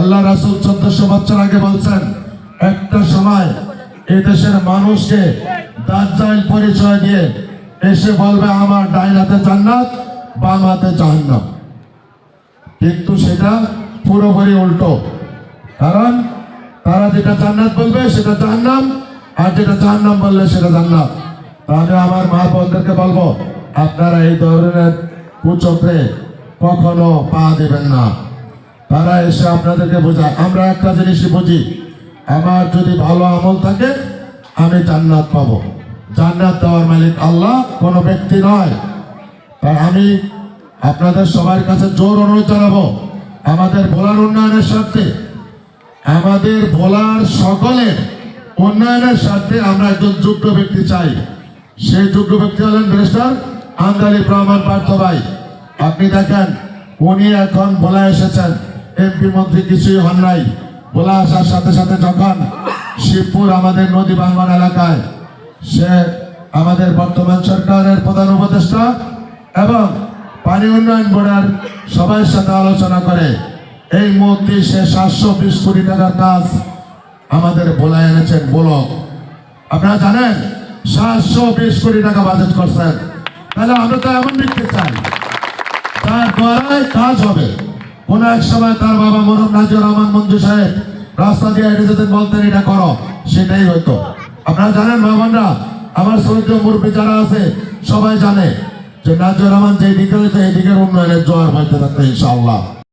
আল্লাহ রাসুল চোদ্দশো বছর আগে বলছেন, একটা সময় এই দেশের মানুষকে দাজ্জাল পরিচয় দিয়ে এসে বলবে, আমার ডাইন হাতে জান্নাত, বাম হাতে জাহান্নাম। কিন্তু সেটা পুরোপুরি উল্টো। কারণ তারা যেটা জান্নাত বলবে, সেটা জাহান্নাম, আর যেটা জাহান্নাম বললে সেটা জান্নাত। তাহলে আমার মা বোনদেরকে বলব, আপনারা এই ধরনের কুচক্রে কখনো পা দেবেন না। তারা এসে আপনাদেরকে বোঝায়। আমরা একটা জিনিসই বুঝি, আমার যদি ভালো আমল থাকে, আমি জান্নাত পাবো। জান্নাত দেওয়ার মালিক আল্লাহ, কোনো ব্যক্তি নয়। তাই আমি আপনাদের সবার কাছে জোর অনুরোধ জানাব, আমাদের ভোলার উন্নয়নের স্বার্থে, আমাদের ভোলার সকলের উন্নয়নের স্বার্থে আমরা একজন যোগ্য ব্যক্তি চাই। সেই যোগ্য ব্যক্তি হলেন ব্যারিস্টার আন্দালি রহমান পার্থ ভাই। আপনি দেখেন, উনি এখন ভোলা এসেছেন। এমপি মন্ত্রী কিছুই হন নাই। ভোলা আসার সাথে সাথে যখন শিবপুর আমাদের নদী বাঙ্গন এলাকায়, সে আমাদের বর্তমান সরকারের প্রধান উপদেষ্টা এবং পানি উন্নয়ন বোর্ডের সবার সাথে আলোচনা করে, এই মুহূর্তে সে সাতশো বিশ কোটি টাকার কাজ আমাদের বলে এনেছেন ব্লক। আপনারা জানেন সাতশো বিশ কোটি টাকা বাজেট করছেন। তাহলে আমরা তো এমন ব্যক্তি চাই। তার দ্বারাই কাজ হবে। কোন এক সময় তার বাবা মরম নাজির রহমান মঞ্জু সাহেব, রাস্তা দিয়ে হেঁটে যেতেন বলতেন, এটা করো। সেটাই হইতো। আপনারা জানেন বাবানরা আমার সৌর্য মুরব্বী যারা আছে, সবাই জানে যে নাজির রহমান যে দিকে হইতো, এই দিকের উন্নয়নের জোয়ার হইতে থাকতো, ইনশাআল্লাহ।